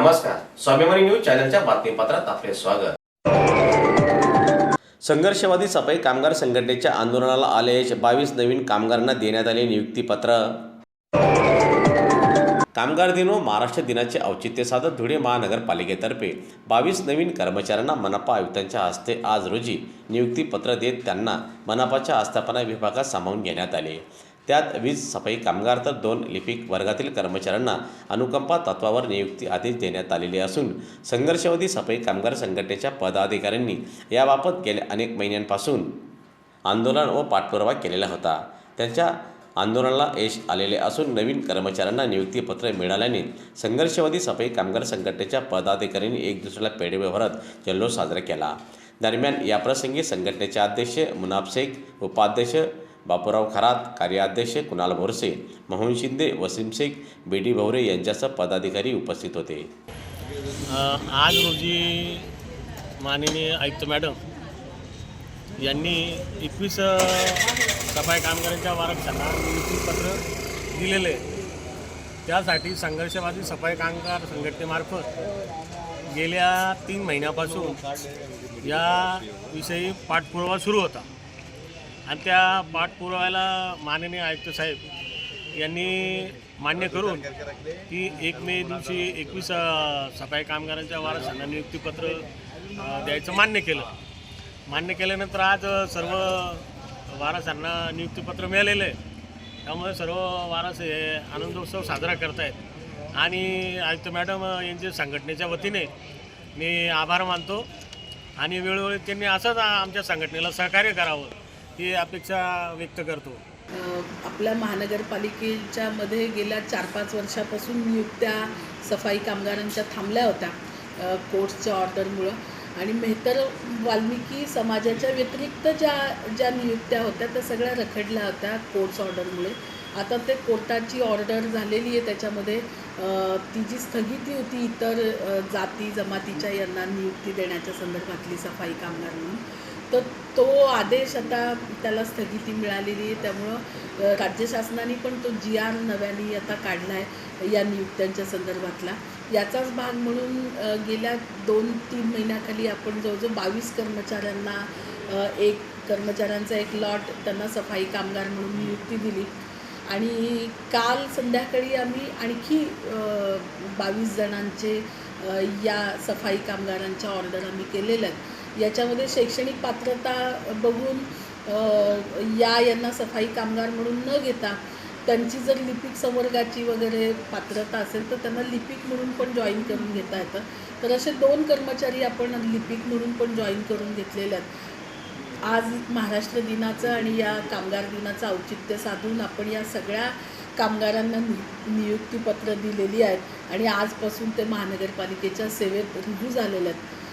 नमस्कार स्वाभिमानी न्यूज चॅनलच्या बातमीपत्रात आपले स्वागत. संघर्षवादी सफाई कामगार संघटनेच्या आंदोलनाला आले बावीस नवीन कामगारांना देण्यात आले नियुक्तीपत्र. कामगार दिन व महाराष्ट्र दिनाचे औचित्य साधत धुळे महानगरपालिकेतर्फे बावीस नवीन कर्मचाऱ्यांना मनपा आयुक्तांच्या हस्ते आज रोजी नियुक्तीपत्र देत त्यांना मनपाच्या आस्थापना विभागात सामावून घेण्यात आले. त्यात वीज सफाई कामगार तर दोन लिपिक वर्गातील कर्मचाऱ्यांना अनुकंपा तत्वावर नियुक्ती आदेश देण्यात आलेले असून संघर्षवादी सफाई कामगार संघटनेच्या पदाधिकाऱ्यांनी याबाबत गेल्या अनेक महिन्यांपासून आंदोलन व पाठपुरावा केलेला होता. त्यांच्या आंदोलनाला यश आलेले असून नवीन कर्मचाऱ्यांना नियुक्तीपत्र मिळाल्याने संघर्षवादी सफाई कामगार संघटनेच्या पदाधिकाऱ्यांनी एक दुसऱ्याला पेढे व्यवहारात जल्लोष साजरा केला. दरम्यान याप्रसंगी संघटनेचे अध्यक्ष मुनाफ शेख उपाध्यक्ष बापूराव खरात कार्याध्यक्ष कुणाल भोरसे मोहन शिंदे वसीम शेख बी डी भवरे यांच्यासह पदाधिकारी उपस्थित होते आज रोजी माननीय आयुक्त मॅडम यांनी एकवीस सफाई कामगारांच्या वारक्षांना नियुक्तीपत्र दिलेले आहे. त्यासाठी संघर्षवादी सफाई कामगार संघटनेमार्फत गेल्या तीन महिन्यापासून याविषयी पाठपुरावा सुरू होता आणि त्या पाठपुराव्याला माननीय आयुक्त साहेब यांनी मान्य करून की एक मे दिवशी एकवीस सफाई कामगारांच्या वारसांना नियुक्तीपत्र द्यायचं मान्य केलं. मान्य केल्यानंतर आज सर्व वारसांना नियुक्तीपत्र मिळालेलं आहे. त्यामुळे सर्व वारस हे आनंदोत्सव साजरा करतायत. आणि आयुक्त मॅडम यांच्या संघटनेच्या वतीने मी आभार मानतो. आणि वेळोवेळी त्यांनी असंच आमच्या संघटनेला सहकार्य करावं. ही अपेक्षा व्यक्त करतो. आपल्या महानगरपालिकेच्या मध्ये गेल्या चार पाच वर्षापासून नियुक्त्या सफाई कामगारांच्या थांबल्या होत्या अ, कोर्ट्सच्या ऑर्डरमुळं आणि मेहतर वाल्मिकी समाजाच्या व्यतिरिक्त ज्या ज्या नियुक्त्या होत्या त्या सगळ्या रखडल्या होत्या कोर्ट्स ऑर्डरमुळे आता ते कोर्टाची ऑर्डर झालेली आहे त्याच्यामध्ये ती जी स्थगिती होती इतर जाती जमातीच्या यांना नियुक्ती देण्याच्या संदर्भातली सफाई कामगार म्हणून तर तो आदेश आता त्याला स्थगिती मिळालेली आहे. त्यामुळं राज्य शासनाने पण तो जी आर नव्याने आता काढला आहे या नियुक्त्यांच्या संदर्भातला. याचाच भाग म्हणून गेल्या दोन तीन महिन्याखाली आपण जवळजवळ बावीस कर्मचाऱ्यांना एक कर्मचाऱ्यांचा एक लॉट त्यांना सफाई कामगार म्हणून नियुक्ती दिली. आणि काल संध्याकाळी आम्ही आणखी बावीस जणांचे या सफाई कामगारांच्या ऑर्डर आम्ही केलेल्या आहेत. याच्यामध्ये शैक्षणिक पात्रता बघून या यांना सफाई कामगार म्हणून न घेता त्यांची जर लिपिक संवर्गाची वगैरे पात्रता असेल तर त्यांना लिपिक म्हणून पण जॉईन करून घेता येतं. तर असे दोन कर्मचारी आपण लिपिक म्हणून पण जॉईन करून घेतलेले आहेत. आज महाराष्ट्र दिनाचं आणि या कामगार दिनाचं औचित्य साधून आपण या सगळ्या कामगारांना नि नियुक्तीपत्र दिलेली आहेत. आणि आजपासून ते महानगरपालिकेच्या सेवेत रुजू झालेले आहेत.